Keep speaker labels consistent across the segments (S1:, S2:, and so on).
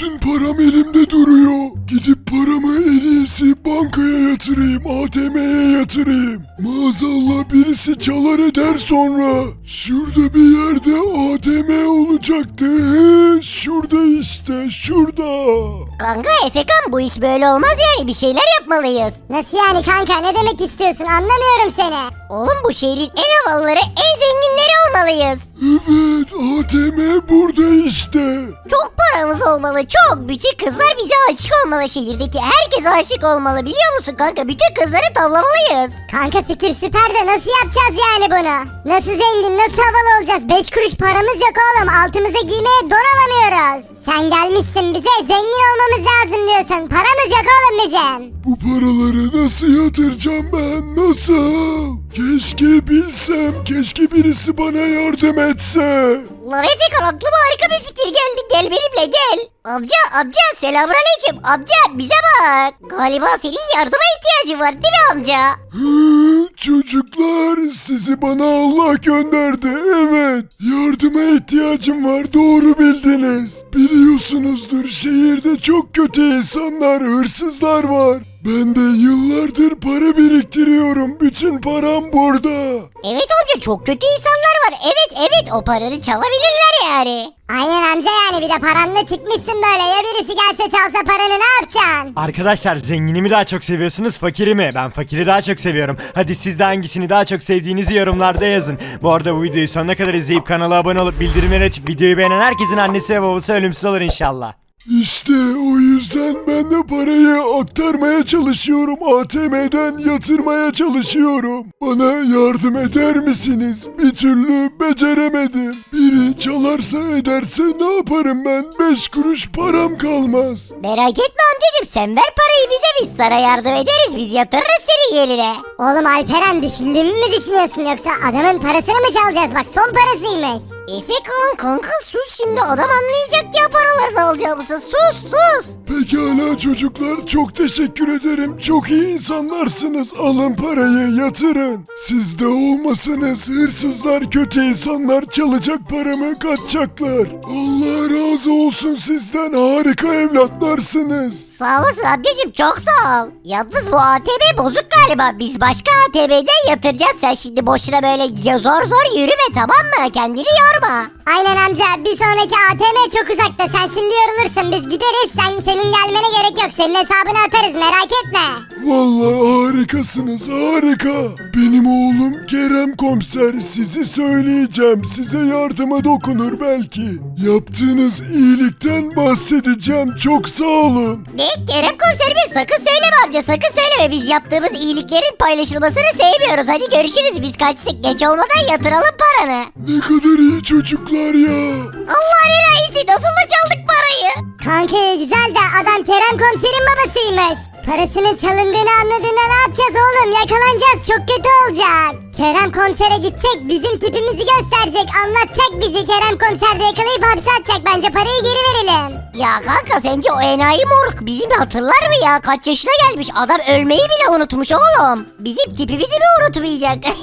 S1: Bütün param elimde duruyor. Gidip paramı en iyisi bankaya yatırayım, ATM'ye yatırayım. Maazallah birisi çalar eder sonra. Şurada bir yerde ATM olacaktı. He, şurada işte, şurada.
S2: Kanka Efekan bu iş böyle olmaz yani bir şeyler yapmalıyız.
S3: Nasıl yani kanka ne demek istiyorsun anlamıyorum seni.
S2: Oğlum bu şehrin en havalıları en zenginleri olmalıyız.
S1: Evet, ATM burada işte.
S2: Çok paramız olmalı çok. Bütün kızlar bize aşık olmalı. Şehirdeki herkes aşık olmalı biliyor musun kanka? Bütün kızları tavlamalıyız.
S3: Kanka fikir süper de nasıl yapacağız yani bunu? Nasıl zengin nasıl havalı olacağız? 5 kuruş paramız yok oğlum altımıza giymeye don alamıyoruz. Sen gelmişsin bize zengin olmamız lazım diyorsun. Paramız yok oğlum bizim.
S1: Bu paraları nasıl yatıracağım ben? Nasıl? Keşke bilsem. Keşke birisi bana yardım etse.
S2: Lan Efekan aklıma harika bir fikir geldi. Gel benimle gel. Amca amca selamünaleyküm. Amca bize bak. Galiba senin yardıma ihtiyacın var değil mi amca?
S1: Çocuklar sizi bana Allah gönderdi. Evet. Yardıma ihtiyacım var. Doğru bildiniz. Biliyorsunuzdur şehirde çok kötü insanlar, hırsızlar var. Ben de yıllardır para biriktiriyorum. Bütün param burada.
S2: Evet amca çok kötü insanlar var. Evet evet o paranı çalabilirler yani.
S3: Aynen amca yani bir de paranla çıkmışsın böyle ya birisi gelse çalsa paranı ne yapacaksın?
S4: Arkadaşlar zengini mi daha çok seviyorsunuz fakiri mi? Ben fakiri daha çok seviyorum. Hadi siz de hangisini daha çok sevdiğinizi yorumlarda yazın. Bu arada bu videoyu sonuna kadar izleyip kanala abone olup bildirimleri açıp videoyu beğenen herkesin annesi ve babası ölümsüz olur inşallah.
S1: İşte o yüzden ben de parayı aktarmaya çalışıyorum. ATM'den yatırmaya çalışıyorum. Bana yardım eder misiniz? Bir türlü beceremedim. Biri çalarsa ederse ne yaparım ben? Beş kuruş param kalmaz.
S2: Merak etme amcacım sen ver parayı bize biz sana yardım ederiz biz yatırırız seni yerine.
S3: Oğlum Alperen düşündüğümü mü düşünüyorsun yoksa adamın parasını mı çalacağız bak son parasıymış.
S2: Efekan kanka sus şimdi adam anlayacak ya paralarını alacağımızı sus sus.
S1: Pekala çocuklar çok teşekkür ederim. Çok iyi insanlarsınız. Alın parayı yatırın. Siz de olmasanız hırsızlar kötü insanlar çalacak paramı kaçacaklar. Allah razı olsun sizden harika evlatlarsınız.
S2: Sağ olasın amcacım çok sağ ol. Yalnız bu ATM bozuk galiba. Biz başka ATM'den yatıracağız. Sen şimdi boşuna böyle zor zor yürüme tamam mı? Kendini yorma.
S3: Aynen amca bir sonraki ATM çok uzakta sen şimdi yorulursun biz gideriz sen senin gelmene gerek yok senin hesabını atarız merak etme.
S1: Vallahi harikasınız harika. Benim oğlum Kerem komiser sizi söyleyeceğim. Size yardıma dokunur belki. Yaptığınız iyilikten bahsedeceğim. Çok sağ olun.
S2: Ne? Kerem komiserimiz sakın söyleme amca sakın söyleme. Biz yaptığımız iyiliklerin paylaşılmasını sevmiyoruz. Hadi görüşürüz biz kaçtık. Geç olmadan yatıralım paranı.
S1: Ne kadar iyi çocuklar ya.
S2: Allah'ın reisi nasıl da çaldık parayı?
S3: Kanka güzel de adam Kerem komiserin babasıymış. Parasının çalındığını anladığında ne yapacağız oğlum yakalanacağız çok kötü olacak. Kerem komisere gidecek bizim tipimizi gösterecek anlatacak bizi Kerem komiser de yakalayıp hapse atacak bence parayı geri verelim.
S2: Ya kanka sence o enayi moruk bizim hatırlar mı ya? Kaç yaşına gelmiş adam ölmeyi bile unutmuş oğlum. Bizim tipimizi mi unutmayacak?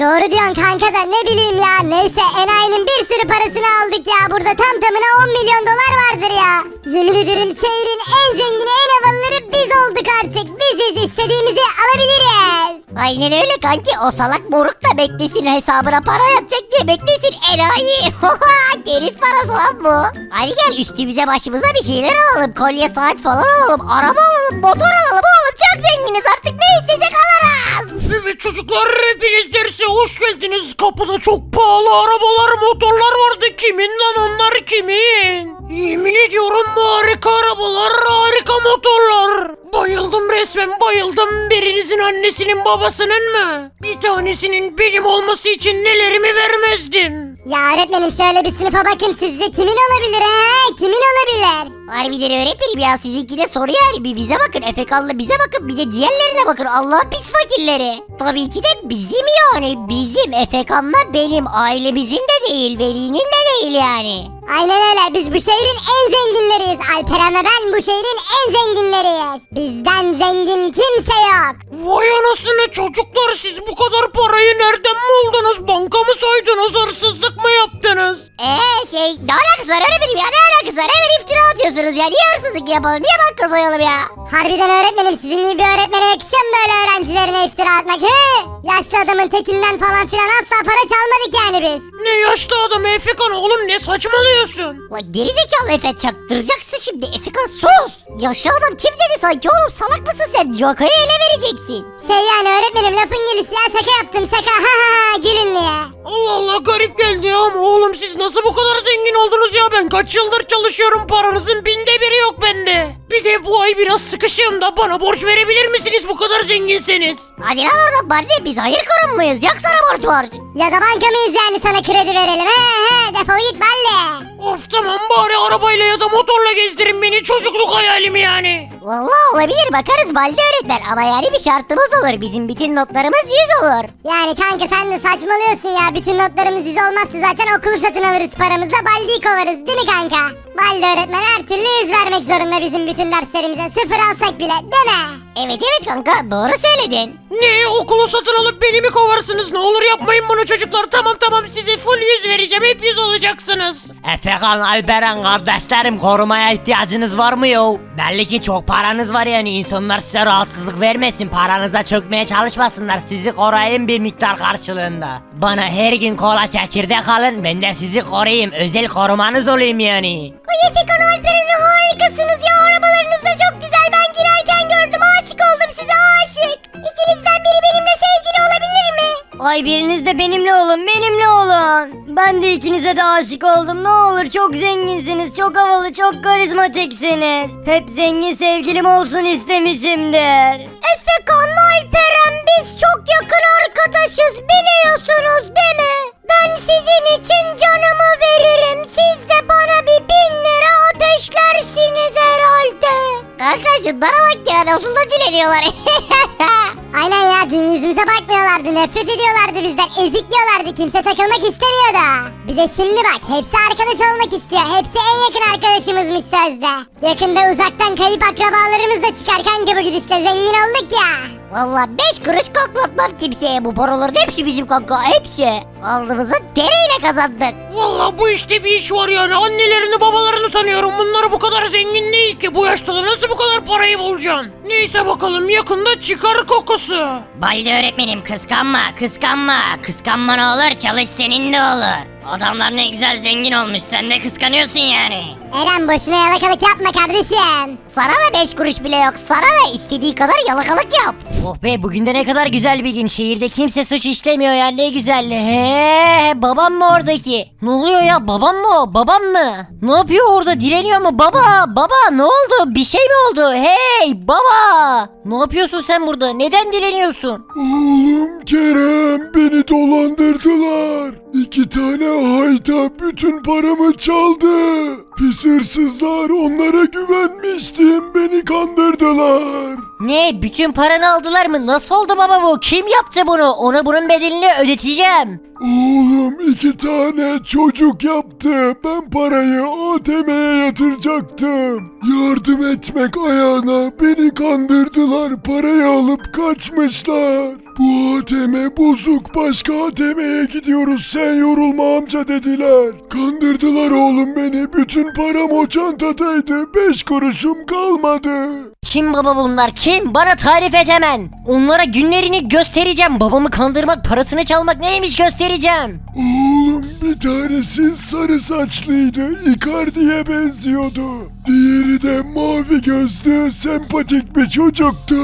S3: Doğru diyorsun kanka da ne bileyim ya. Neyse enayinin bir sürü parasını aldık ya. Burada tam tamına 10 milyon dolar vardır ya. Yemin ederim şehrin en zengini en havalıları biz olduk artık. Biziz istediğimizi alabiliriz.
S2: Aynen öyle kanki o salak moruk da beklesin hesabına para yatacak diye beklesin enayi. Keriz parası lan bu. Hadi gel üstümüze başımıza bir şeyler alalım. Kolye saat falan alalım. Araba alalım motor alalım oğlum çok zenginiz artık ne istesek alırız.
S5: Evet çocuklar hepiniz derse hoş geldiniz. Kapıda çok pahalı arabalar, motorlar vardı. Kimin lan onlar kimin? Yemin ediyorum harika arabalar, harika motorlar. Bayıldım resmen bayıldım. Birinizin annesinin babasının mı? Bir tanesinin benim olması için nelerimi vermezdim.
S3: Ya öğretmenim şöyle bir sınıfa bakın sizce kimin olabilir he? Kimin olabilir?
S2: Harbiden öğretmenim ya sizinki de soru bir bize bakın Efekan'la bize bakın bir de diğerlerine bakın Allah pis fakirleri. Tabii ki de bizim yani bizim Efekan'la benim ailemizin de değil velinin de değil yani.
S3: Aynen öyle biz bu şehrin en zenginleriyiz. Alperen ve ben bu şehrin en zenginleriyiz. Bizden zengin kimse yok.
S5: Vay anasını çocuklar siz bu kadar parayı nereden buldunuz? Banka mı soydunuz? Hırsızlık mı yaptınız?
S2: Eee şey ne alakası var öğretmenim ya ne alakası var hemen iftira atıyorsunuz ya niye hırsızlık yapalım niye banka soyalım ya?
S3: Harbiden öğretmenim sizin gibi bir öğretmene yakışıyor mu böyle öğrencilerine iftira atmak? He? Yaşlı adamın tekinden falan filan asla para çalmadık yani biz.
S5: Ne yaşlı adam Efekan oğlum ne saçmalıyorsun?
S2: Lan gerizekalı Efe çaktıracaksın şimdi Efekan sus. Yaşlı adam kim dedi sanki oğlum salak mısın sen yakayı ele vereceksin.
S3: Şey yani öğretmenim lafın gelişi ya şaka yaptım şaka ha ha ha gülün diye.
S5: Allah Allah garip geldi ya ama oğlum siz nasıl bu kadar zengin oldunuz ya ben kaç yıldır çalışıyorum paranızın binde biri yok bende. Bir de bu ay biraz sıkışığım da bana borç verebilir misiniz bu kadar zenginseniz?
S2: Hadi lan oradan Barney biz hayır kurum muyuz yok sana borç borç.
S3: Ya da banka mıyız yani sana kredi verelim he he defol git balle.
S5: Of tamam bari arabayla ya da motorla gezdirin beni çocukluk hayalim yani.
S2: Vallahi olabilir bakarız Balde öğretmen ama yani bir şartımız olur bizim bütün notlarımız 100 olur.
S3: Yani kanka sen de saçmalıyorsun ya bütün notlarımız yüz olmazsa zaten okulu satın alırız paramızla baldiyi kovarız değil mi kanka? Balde öğretmen her türlü yüz vermek zorunda bizim bütün derslerimize sıfır alsak bile değil mi?
S2: Evet evet kanka doğru söyledin.
S5: Ne okulu satın alıp beni mi kovarsınız ne olur yapmayın bunu çocuklar tamam tamam size full yüz vereceğim hep yüz olacaksınız.
S6: Efekan, Alperen kardeşlerim korumaya ihtiyacınız var mı yo? Belli ki çok paranız var yani insanlar size rahatsızlık vermesin paranıza çökmeye çalışmasınlar sizi koruyayım bir miktar karşılığında. Bana her gün kola çekirdek alın ben de sizi koruyayım özel korumanız olayım yani.
S3: Efekan Alperen harikasınız ya arabalarınız da çok güzel ben girerken gördüm aşık oldum size aşık. İkinizden biri benimle sevgili olabilir mi?
S7: Ay biriniz de benimle olun, benimle olun. Ben de ikinize de aşık oldum. Ne olur çok zenginsiniz, çok havalı, çok karizmatiksiniz. Hep zengin sevgilim olsun istemişimdir.
S3: Efekan Alperen biz çok yakın arkadaşız biliyorsunuz değil mi? Ben sizin için canımı veririm. Siz de bana bir bin lira ateşlersiniz herhalde.
S2: Kanka şunlara bak ya nasıl da dileniyorlar.
S3: Aynen ya dün yüzümüze bakmıyorlardı nefret ediyorlardı bizden ezikliyorlardı kimse takılmak istemiyordu. Bir de şimdi bak hepsi arkadaş olmak istiyor hepsi en yakın arkadaşımızmış sözde. Yakında uzaktan kayıp akrabalarımız da çıkar kanka bu gidişle zengin olduk ya.
S2: Valla 5 kuruş koklatmam kimseye bu paraların hepsi bizim kanka hepsi. Aldığımızı teriyle kazandık.
S5: Vallahi bu işte bir iş var yani annelerini babalarını tanıyorum bunlar bu kadar zengin değil ki bu yaşta da nasıl bu kadar parayı bulacaksın? Neyse bakalım yakında çıkar kokusu.
S7: Balde öğretmenim kıskanma, kıskanma. Kıskanma ne olur, çalış senin de olur. Adamlar ne güzel zengin olmuş, sen de kıskanıyorsun yani.
S3: Eren boşuna yalakalık yapma kardeşim.
S2: Sana da 5 kuruş bile yok sana da istediği kadar yalakalık yap.
S6: Oh be bugün de ne kadar güzel bir gün şehirde kimse suç işlemiyor ya ne güzel. He babam mı oradaki? Ne oluyor ya babam mı o babam mı? Ne yapıyor orada direniyor mu baba baba ne oldu bir şey mi oldu hey baba? Ne yapıyorsun sen burada neden direniyorsun?
S1: Oğlum Kerem beni dolandırdılar. İki tane hayta bütün paramı çaldı. Pis hırsızlar onlara güvenmiştim beni kandırdılar.
S6: Ne bütün paranı aldılar mı nasıl oldu baba bu kim yaptı bunu ona bunun bedelini ödeteceğim.
S1: Oğlum iki tane çocuk yaptı. Ben parayı ATM'ye yatıracaktım. Yardım etmek ayağına beni kandırdılar. Parayı alıp kaçmışlar. Bu ATM bozuk. Başka ATM'ye gidiyoruz. Sen yorulma amca dediler. Kandırdılar oğlum beni. Bütün param o çantadaydı. Beş kuruşum kalmadı.
S6: Kim baba bunlar kim bana tarif et hemen. Onlara günlerini göstereceğim babamı kandırmak parasını çalmak neymiş göstereceğim.
S1: Oğlum bir tanesi sarı saçlıydı. Icardi'ye benziyordu. Diğeri de mavi gözlü sempatik bir çocuktu.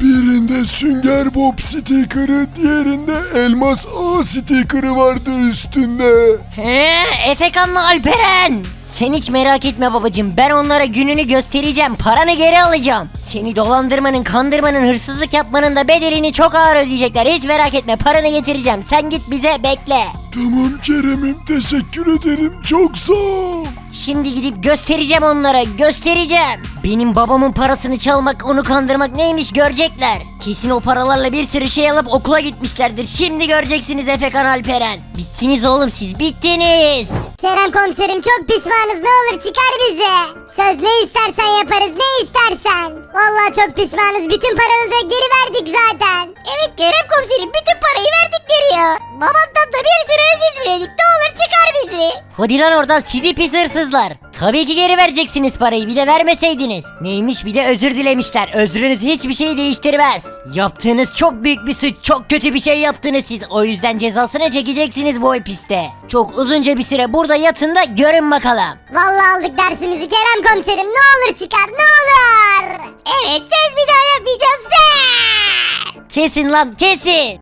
S1: Birinde Sünger Bob stikeri, diğerinde Elmas A stikeri vardı üstünde.
S6: He, Efekan'la Alperen. Sen hiç merak etme babacım. Ben onlara gününü göstereceğim. Paranı geri alacağım. Seni dolandırmanın, kandırmanın, hırsızlık yapmanın da bedelini çok ağır ödeyecekler. Hiç merak etme. Paranı getireceğim. Sen git bize bekle.
S1: Tamam Kerem'im teşekkür ederim çok sağ ol.
S6: Şimdi gidip göstereceğim onlara. Göstereceğim. Benim babamın parasını çalmak, onu kandırmak neymiş görecekler.
S2: Kesin o paralarla bir sürü şey alıp okula gitmişlerdir. Şimdi göreceksiniz Efekan Alperen. Bittiniz oğlum siz bittiniz.
S3: Kerem komiserim çok pişmanız ne olur çıkar bizi. Söz ne istersen yaparız ne istersen. Vallahi çok pişmanız bütün paraları da geri verdik zaten.
S8: Evet Kerem komiserim bütün parayı verdik geriye. Babamdan da bir sürü özür diledik ne olur çıkar bizi.
S2: Hadi lan oradan sizi pis hırsızlar. Tabii ki geri vereceksiniz parayı bir de vermeseydiniz. Neymiş bir de özür dilemişler. Özrünüz hiçbir şeyi değiştirmez. Yaptığınız çok büyük bir suç, çok kötü bir şey yaptınız siz. O yüzden cezasını çekeceksiniz bu hapiste. Çok uzunca bir süre burada yatın da görün bakalım.
S3: Vallahi aldık dersimizi Kerem komiserim ne olur çıkar ne olur.
S8: Evet söz bir daha yapmayacağız.
S2: Kesin lan kesin.